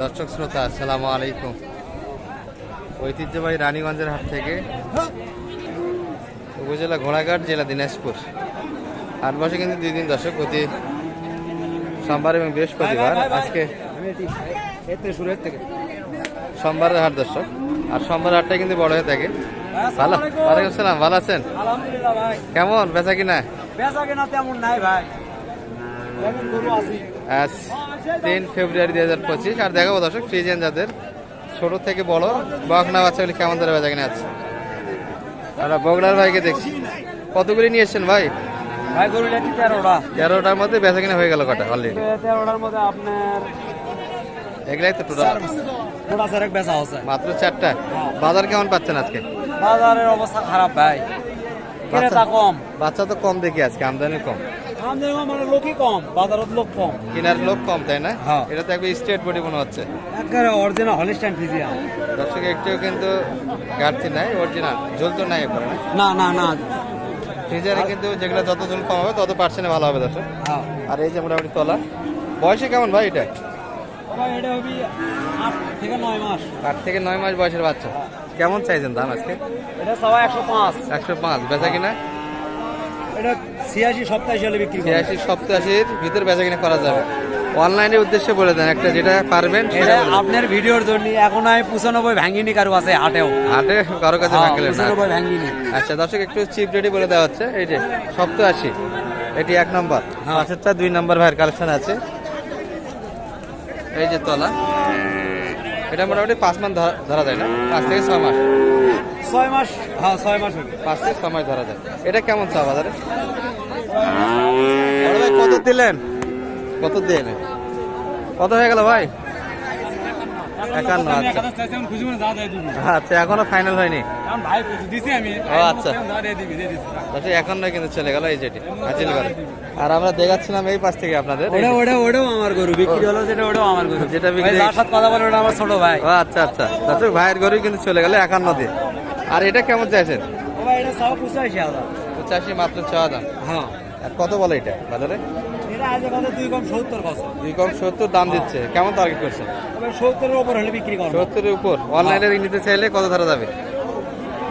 দর্শক শ্রোতা আসসালামু আলাইকুম। ঐতিহ্যবাহী রানীগঞ্জের হাট থেকে উপজেলা ঘোড়াঘাট জেলা দিনাজপুর। হাট বসে কিন্তু দুই দিন দর্শক প্রতি সোমবার এবং বৃহস্পতিবার। আজকে সোমবারের হাট দর্শক। আর সোমবার হাটটা কিন্তু বড় হয়ে থাকে। ভালো ওয়ালাইকুম সালাম ভালো আছেন? আলহামদুলিল্লাহ ভাই। কেমন বেচা কিনা? বেচা কেনা তেমন নাই ভাই। আজ তিন ফেব্রুয়ারি দুই হাজার পঁচিশ আর দেখাবো দর্শক ফ্রিজেন যাদের ছোট থেকে বড় বকনা বাচ্চাগুলি কেমন ধরে বেচা কিনা আছে? আমরা বগড়ার ভাইকে দেখছি। কতগুলি নিয়ে এসছেন ভাই? ভাই তেরোটা? তেরোটার মধ্যে বেচা কিনা হয়ে গেল কটা অলরেডি তেরোটার মধ্যে আপনার এগুলাই তো টোটাল মাত্র চারটা। বাজার কেমন পাচ্ছেন আজকে? বাজারের অবস্থা খারাপ ভাই। ক্রেতা কম। বাচ্চা তো কম দেখি আজকে আমদানি কম। আমাদের মানে লোকই কম বাজারত লোক কম। কেনার লোক কম তাই না? হ্যাঁ। এটা তো একবার স্টেট বডি মনে হচ্ছে। একেবারে অরিজিনাল হলিস্টাইন ফিজিয়ান দর্শক একটু কিন্তু ঘাটতি নাই অরিজিনাল ঝোল তো নাই এবার না? না না ফ্রিজারে কিন্তু যেগুলো যত ঝোল কম হবে তত পার্সেন্টে ভালো হবে দর্শক। হ্যাঁ। আর এই যে মোটামুটি তলা বয়সে কেমন ভাই এটা? এটা হবি আট থেকে নয় মাস। আট থেকে নয় মাস বয়সের বাচ্চা। কেমন চাইছেন দাম আজকে? এটা সবাই একশো পাঁচ। একশো পাঁচ বেচা কিনা? এটা ছিয়াশি বিক্রি করে ছিয়াশি সপ্তাশির ভিতর বেচা কিনা করা যাবে। অনলাইনের উদ্দেশ্যে বলে দেন একটা যেটা পারবেন সেটা। আপনার ভিডিওর জন্য এখন আমি পঁচানব্বই ভাঙ্গিনি কারও আছে হাটেও। হাটে কারও কাছে হ্যাঁ, ভাঙলেন পঁচানব্বই ভাঙ্গিনি। আচ্ছা দর্শক একটু চিপ রেডি বলে দেওয়া হচ্ছে। এই যে এটি এক নম্বর। হ্যাঁ। দুই নম্বর ভাইয়ের কালেকশন আছে। এই যে তলা। এটা মোটামুটি পাঁচ মাস ধরা- ধরা যায় না? পাঁচ থেকে ছয় মাস। ছয় মাস হ্যাঁ ছয় মাস পাঁচ থেকে ছয় মাস ধরা যায়। এটা কেমন চা বাজারে? কত দিলেন? কত দিলেন? কত হয়ে গেল ভাই? একান্ন আচ্ছা। আচ্ছা এখনও ফাইনাল হয়নি। ও আচ্ছা। আচ্ছা একান্ন কিন্তু চলে গেল এই যেটি হাজিল করে আর আমরা দেখাচ্ছিলাম এই পাশ থেকে আপনাদের ওটা ওটা ওটাও আমার গরু বিক্রি হলো যেটা ওটাও আমার গরু। যেটা বিক্রি- ভাই, সাথে কথা বলে ওটা আমার ছোট ভাই। ও আচ্ছা আচ্ছা। ভাইয়ের গরুই কিন্তু চলে গেল একান্ন দিয়ে। আর এটা কেমন চাইছেন? পঁচাশি মাত্র দাম হ্যাঁ। আর কত বলে এটা বাজারে? দুই কম সত্তর দাম দিচ্ছে। কেমন টার্গেট তবে সত্তরের উপর হলে বিক্রি করব। সত্তরের উপর। অনলাইনে নিতে চাইলে কত ধরা যাবে?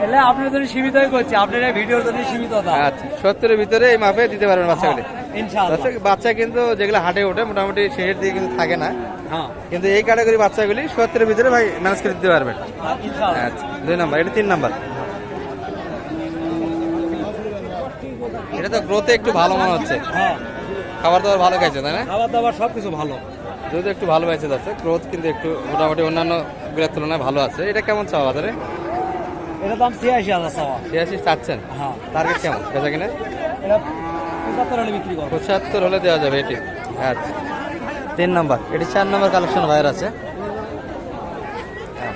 এলে আপনার জন্য সীমিতই করছি। আপনার এই ভিডিওর জন্য সীমিত আচ্ছা সত্তরের ভিতরে এই মাপে দিতে পারবেন বাচ্চাগুলি? ইনশাআল্লাহ। বাচ্চা কিন্তু যেগুলো হাটে ওঠে মোটামুটি শেষের দিকে কিন্তু থাকে না। হ্যাঁ। কিন্তু এই ক্যাটাগরি বাচ্চাগুলি সত্তরের ভিতরে ভাই ম্যানেজ করে দিতে পারবেন। আচ্ছা দুই নাম্বার এটা তিন নাম্বার। এটা তো গ্রোথে একটু ভালো মনে হচ্ছে। হ্যাঁ। খাবার দাবার ভালো খাইছে তাই না? খাবার দাবার সব কিছু ভালো। যদি একটু ভালো পাইছে দর্শক ক্রোথ কিন্তু একটু মোটামুটি অন্যান্যগুলোর তুলনায় ভালো আছে। এটা কেমন চাওয়া বাজারে? এটা দাম ছিয়াশি হাজার চাওয়া। ছিয়াশি চাচ্ছেন? হ্যাঁ। টার্গেট কেমন? বেচা কিনা? পঁচাত্তর হলে বিক্রি করব পঁচাত্তর হলে দেওয়া যাবে এটি। আচ্ছা। তিন নম্বর। এটি চার নম্বর কালেকশন ভাইয়ের আছে। হ্যাঁ।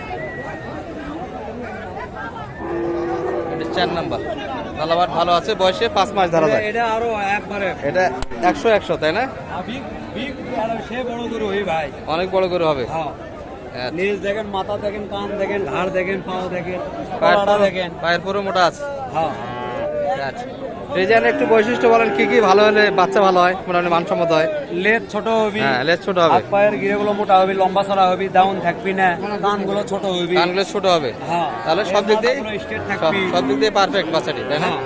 এটি চার নম্বর। তালাবাট ভালো আছে বয়সে পাঁচ মাস ধরা যায়। এটা আরও একবারে। এটা একশো একশো তাই না? সে বড় গরু হই ভাই। অনেক বড় গরু হবে। হ্যাঁ। আচ্ছা। নিজ দেখেন মাথা দেখেন কান দেখেন ঘাড় দেখেন পাও দেখেন পায়ের পুরো- দেখেন। পায়ের পুরো মোটা আছে। হ্যাঁ। আচ্ছা। রেজান একটু বৈশিষ্ট্য বলেন কি কি ভালো হলে বাচ্চা ভালো হয় মোটামুটি মানসম্মত হয়? লেজ ছোট হবি হ্যাঁ লেজ ছোট হবে। হাত পায়ের গিরেগুলো মোটা হবে লম্বা চড়া হবে ডাউন থাকবি না কানগুলো ছোট হবি। কানগুলো ছোট হবে? হ্যাঁ। তাহলে সব দিক দিয়ে স্ট্রেট সব সব দিক দিয়ে পারফেক্ট বাচ্চাটি তাই না? হ্যাঁ।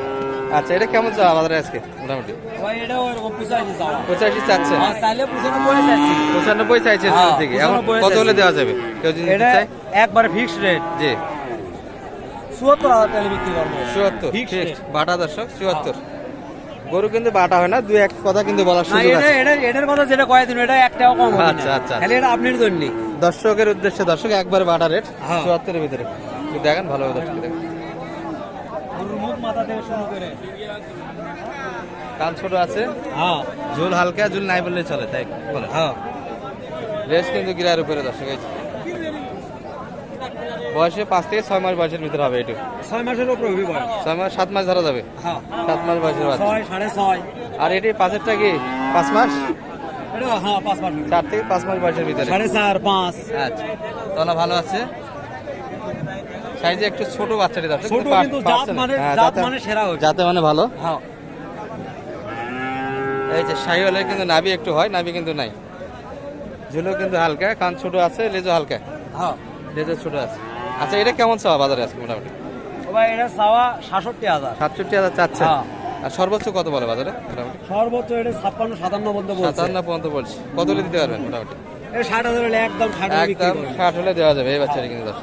আচ্ছা এটা কেমন চা আমাদের আজকে মোটামুটি? পঁচাশি চাচ্ছে? হ্যাঁ পঁচানব্বই চাইছে। হ্যাঁ, দিকে এখন কত হলে দেওয়া যাবে? কেউ যদি একবারে ফিক্সড রেট জি। চুয়াত্তর হাজার টাকা বিক্রি করব চুয়াত্তর Fixed ঠিক। বাটা দর্শক চুয়াত্তর। গরু কিন্তু বাটা হয় না দুই এক কথা কিন্তু বলার না সুযোগ আছে। এটা এটার কথা যেটা কয়ে দিন এটা একটাও কম হবে আচ্ছা, না আচ্ছা। খালি এটা আপনার জন্য দর্শকের উদ্দেশ্যে দর্শক একবার বাটা রেট হ্যাঁ। চুয়াত্তরের ভিতরে। দেখেন ভালো দর্শক দেখেন। মুখ মাথা থেকে শুরু করে। কান ছোট আছে। হ্যাঁ। ঝুল হালকা ঝুল নাই বললে চলে তাই? বলে হ্যাঁ। রেস কিন্তু গিরার উপরে দর্শক যে। বয়সে পাঁচ থেকে ছয় মাস বয়সের ভিতরে হবে এটু ছয় মাসের উপরে হবি বয়স। ছয় মাস সাত মাস ধরা যাবে। হ্যাঁ। সাত মাস বয়সের ছয় সাড়ে ছয়। আর এটি পাঁচেরটা কি? পাঁচ মাস? হ্যাঁ পাঁচ মাস। চার থেকে পাঁচ মাস বয়সের ভিতরে। সাড়ে চার পাঁচ। আচ্ছা। তলা ভালো আছে? সাইজে একটু ছোট বাচ্চাটি দর্শক ছোট কিন্তু জাত মানে হ্যাঁ, জাত মানে সেরা হচ্ছে যাতে মানে ভালো? হ্যাঁ। এই যে শাহিওয়ালের কিন্তু নাভি একটু হয় নাভি কিন্তু নাই। ঝুলো কিন্তু হালকা কান ছোট আছে লেজও হালকা। হ্যাঁ। লেজও ছোট আছে। আচ্ছা এটা কেমন চাওয়া বাজারে আজকে মোটামুটি? ভাই এটা চাওয়া সাতষট্টি হাজার। সাতষট্টি হাজার চাচ্ছে? হ্যাঁ। আর সর্বোচ্চ কত বলে বাজারে? মোটামুটি? সর্বোচ্চ এটা ছাপ্পান্ন সাতান্ন পর্যন্ত বলছে। সাতান্ন পর্যন্ত বলছি। কত হলে দিতে পারবেন মোটামুটি? এটা ষাট হাজার হলে একদম একদম। ষাট হলে দেওয়া যাবে এই বাচ্চাটা কিন্তু দশ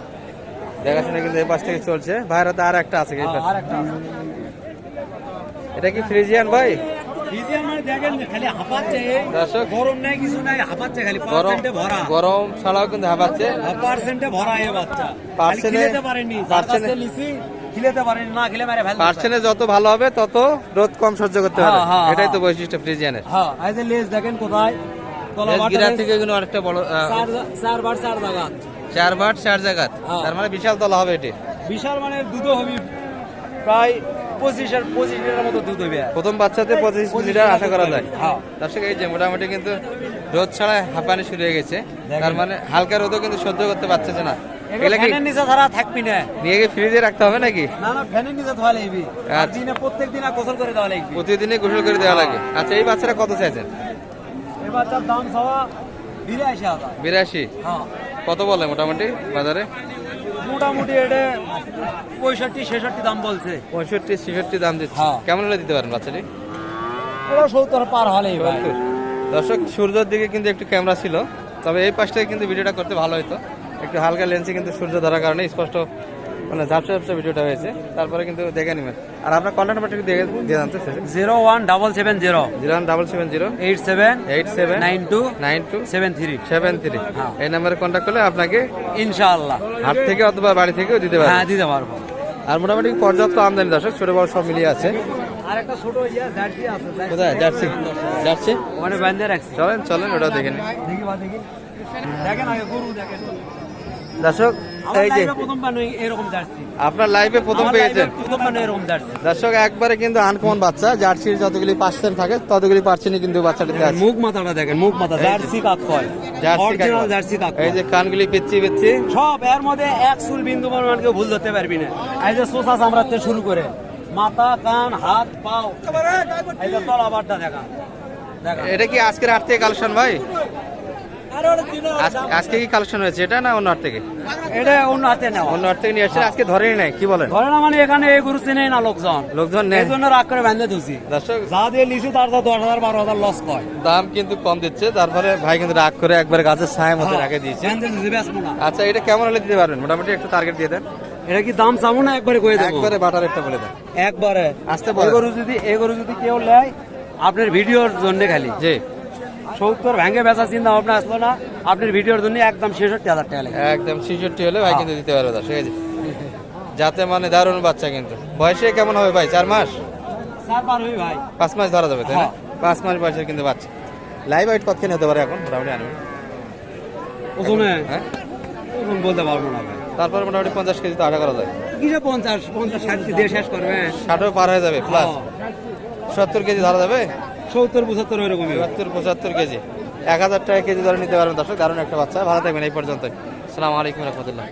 দেখাশোনা কিন্তু এই পাশ থেকে চলছে। ভাইরাতে আর একটা আছে এই হ্যাঁ, পাশে। আর একটা আছে। এটা কি ফ্রিজিয়ান ভাই? হাঁপাচ্ছে। গরম নাই কিছু নাই হাঁপাচ্ছে খালি পার্সেন্টে ভরা। গরম ছাড়াও কিন্তু পার্সেন্টে ভরা বাচ্চা। পার্সেন্টে- পারেনি পার্সেন্টে- লিসি ফেলতে পার্সেন্টে যত ভালো হবে তত রোদ কম সহ্য করতে হবে। হ্যাঁ, হ্যাঁ, এটাই তো হ্যাঁ। বৈশিষ্ট্য ফ্রিজিয়ানের। হ্যাঁ লেজ দেখেন কোথায়? থেকে কিন্তু অনেকটা বড় চার জায়গা চার জায়গা হ্যাঁ। তার মানে বিশাল তলা হবে এটি। বিশাল মানে দুটো হবে। প্রায় পঁচিশ আর পঁচিশ লিটার মতো দুধ হবে প্রথম বাচ্চাতে পঁচিশ লিটার আশা করা যায়। হ্যাঁ। দর্শক এই যে মোটামুটি কিন্তু রোদ ছাড়া হাঁপানি শুরু হয়ে গেছে। তার মানে হালকা রোদও কিন্তু সহ্য করতে পারছে না। আচ্ছা। গোসল করে দেওয়া লাগে। আচ্ছা এই বাচ্চারা কত চাইছেন? বিরাশি? হ্যাঁ। কত বলে মোটামুটি বাজারে? মোটামুটি এটা পঁয়ষট্টি ছেষট্টি দাম বলছে। পঁয়ষট্টি ছেষট্টি দাম দিচ্ছে। হ্যাঁ। কেমন হলে দিতে পারেন বাচ্চাটি? ওরা সত্তর পার হলেই দর্শক সূর্যের দিকে কিন্তু একটু ক্যামেরা ছিল তবে এই পাশটায় কিন্তু ভিডিওটা করতে ভালো হতো একটু হালকা লেন্সে কিন্তু সূর্য ধরার কারণে স্পষ্ট মানে ঝাপসা ঝাপসা ভিডিওটা হয়েছে। তারপরে কিন্তু দেখে নেবেন। আর আপনার কন্ট্যাক্ট নাম্বারটা একটু দিয়ে দিয়ে জানতে zero one double seven zero. Zero one double seven zero. Eight seven eight seven nine two nine two seven three. Seven three. হ্যাঁ। এই নাম্বারে কন্ট্যাক্ট করলে আপনাকে ইনশাআল্লাহ। হাট থেকে অথবা বাড়ি থেকেও দিতে হ্যাঁ দিতে পারব। আর মোটামুটি পর্যাপ্ত আমদানি দর্শক ছোট বড় সব মিলিয়ে আছে। আর একটা ছোট ইয়া জার্সি আছে কোথায়? জার্সি। জার্সি? ওখানে বান্ধে রাখছি। চলেন চলেন ওটাও দেখে নিন দেখি। দেখেন আগে গরু দেখেন। দর্শক এই যে প্রথম এরকম জার্সি। আপনার লাইভে প্রথম পেয়েছেন? প্রথম এরকম জার্সি। দর্শক একবারে কিন্তু আনকমন বাচ্চা জার্সির যতগুলি পার্সেন্ট থাকে ততগুলি পার্সেন্টই কিন্তু বাচ্চাটিতে আছে। মুখ মাথাটা দেখেন মুখ মাথা জার্সি কাক কয়। অরিজিনাল জার্সি কাক এই যে কানগুলি পিচ্ছি পিচ্ছি। সব এর মধ্যে এক চুল বিন্দু পরিমাণ কেউ ভুল ধরতে পারবি না। এই যে সোসা শুরু করে। মাথা কান হাত পাও। এই যে তলা দেখা। দেখা। এটা কি আজকের হাট থেকে কালেকশন ভাই? আজকে কি কালেকশন হয়েছে? এটা না অন্য হাট থেকে? এটা অন্য হাতে নেওয়া। অন্য হাট থেকে নিয়ে আসছেন? আজকে ধরেনি নাই কি বলেন? ধরে না মানে এখানে এই গরু চেনে না লোকজন। লোকজন নেই। জন্য রাগ করে বাঁধে ধুছি দর্শক যা দিয়ে লিছি তার তো দশ হাজার বারো হাজার লস কয়। দাম কিন্তু কম দিচ্ছে তারপরে ভাই কিন্তু রাগ করে একবারে গাছের ছায়া মতো রাখে দিয়েছে। না। আচ্ছা এটা কেমন হলে দিতে পারবেন? মোটামুটি একটু টার্গেট দিয়ে দেন। এটা কি দাম চাবো না একবারে কয়ে দেবো? একবারে বাটার একটা বলে দেন। একবারে। আসতে। এই গরু যদি এই গরু যদি কেউ নেয় আপনার ভিডিওর জন্য খালি। জি। সত্তর ভেঙে বেচার চিন্তা ভাবনা আসলো না। আপনার ভিডিওর জন্য একদম ছেষট্টি হাজার টাকা লাগে একদম ছিষট্টি হলে ভাই কিন্তু দিতে পারবে এই যে। যাতে মানে দারুণ বাচ্চা কিন্তু। বয়সে কেমন হবে ভাই? চার মাস? চার পার হই ভাই। পাঁচ মাস ধরা যাবে তাই না? হ্যাঁ। পাঁচ মাস বয়সের কিন্তু বাচ্চা। লাইভ ওয়েট কতক্ষণ হতে পারে এখন? মোটামুটি আনবেন ওজনে? হ্যাঁ? ওজন বলতে পারব না ভাই। তারপর মোটামুটি পঞ্চাশ কেজি তো আশা করা যায়। কিসে পঞ্চাশ পঞ্চাশ ষাট দিয়ে শেষ করবে? ষাটও পার হয়ে যাবে প্লাস সত্তর কেজি ধরা যাবে? সত্তর, পঁচাত্তর ওইরকম সত্তর, পঁচাত্তর কেজি। এক হাজার টাকা কেজি ধরে নিতে পারবেন দর্শক, দারুণ একটা বাচ্চা। ভালো থাকবেন এই পর্যন্ত সালাম আলাইকুম রহমতুল্লাহ।